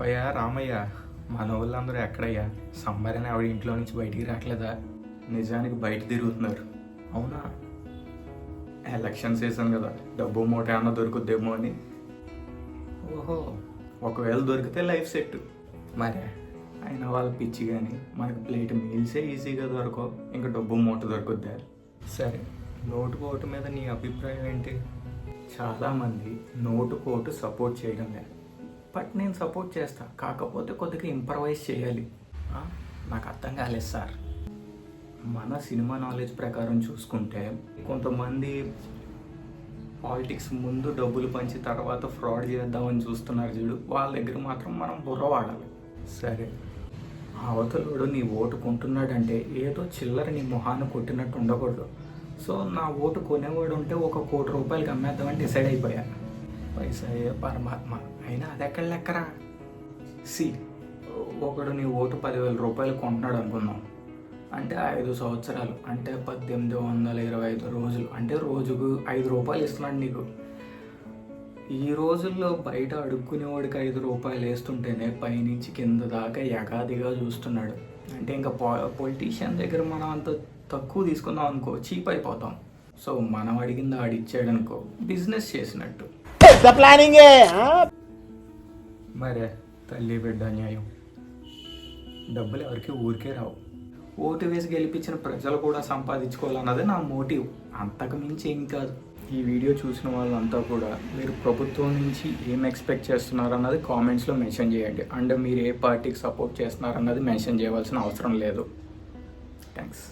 అయ్యా రామయ్య మన వాళ్ళందరూ ఎక్కడయ్యా? సమ్మర్ అని ఆవిడ ఇంట్లో నుంచి బయటికి రావట్లేదా? నిజానికి బయట తిరుగుతున్నారు. అవునా? ఎలక్షన్ సీజన్ కదా. డబ్బు మూట ఏమన్నా దొరుకుద్దేమో అని. ఓహో ఒకవేళ దొరికితే లైఫ్ సెట్. మరే అయినా వాళ్ళ పిచ్చి కానీ మనకు ప్లేట్ మీల్సే ఈజీగా దొరకవు. ఇంకా డబ్బు మూట దొరుకుద్దా? సరే నోటు పోటు మీద నీ అభిప్రాయం ఏంటి? చాలామంది నోటు పోటు సపోర్ట్ చేయడం లేదు బట్ నేను సపోర్ట్ చేస్తా. కాకపోతే కొద్దిగా ఇంప్రవైజ్ చేయాలి. నాకు అర్థం కాలేదు సార్. మన సినిమా నాలెడ్జ్ ప్రకారం చూసుకుంటే కొంతమంది పాలిటిక్స్ ముందు డబ్బులు పంచి తర్వాత ఫ్రాడ్ చేద్దామని చూస్తున్నారు చూడు. వాళ్ళ దగ్గర మాత్రం మనం బుర్ర వాడాలి. సరే. అవతలుడు నీ ఓటు కొంటున్నాడంటే ఏదో చిల్లర నీ మొహాన్ని కొట్టినట్టు ఉండకూడదు. సో నా ఓటు కొనేవాడు ఉంటే ఒక కోటి రూపాయలకి అమ్మేద్దామని డిసైడ్ అయిపోయాను వయసయ్యే పరమాత్మ. అయినా అది ఎక్కడ లెక్కరా? సి ఒకడు నీ ఓటు పదివేల రూపాయలు కొంటున్నాడు అనుకుందాం అంటే ఐదు సంవత్సరాలు అంటే పద్దెనిమిది వందల ఇరవై ఐదు రోజులు అంటే రోజుకు ఐదు రూపాయలు ఇస్తున్నాడు నీకు. ఈ రోజుల్లో బయట అడుక్కునేవాడికి ఐదు రూపాయలు వేస్తుంటేనే పైనుంచి కింద దాకా యగాదిగా చూస్తున్నాడు. అంటే ఇంకా పా పొలిటీషియన్ దగ్గర మనం అంత తక్కువ తీసుకుందాం అనుకో చీప్ అయిపోతాం. సో మనం అడిగింది ఆడిచ్చాడు బిజినెస్ చేసినట్టు. పెద్ద ప్లానింగే మరే తల్లి బిడ్డ న్యాయం డబ్బులు ఎవరికి ఊరికే రావు. ఓటు వేసి గెలిపించిన ప్రజలు కూడా సంపాదించుకోవాలన్నది నా మోటివ్ అంతకు మించి ఏం కాదు. ఈ వీడియో చూసిన వాళ్ళంతా కూడా మీరు ప్రభుత్వం నుంచి ఏం ఎక్స్పెక్ట్ చేస్తున్నారు అన్నది కామెంట్స్లో మెన్షన్ చేయండి. అండ్ మీరు ఏ పార్టీకి సపోర్ట్ చేస్తున్నారు అన్నది మెన్షన్ చేయవలసిన అవసరం లేదు. థ్యాంక్స్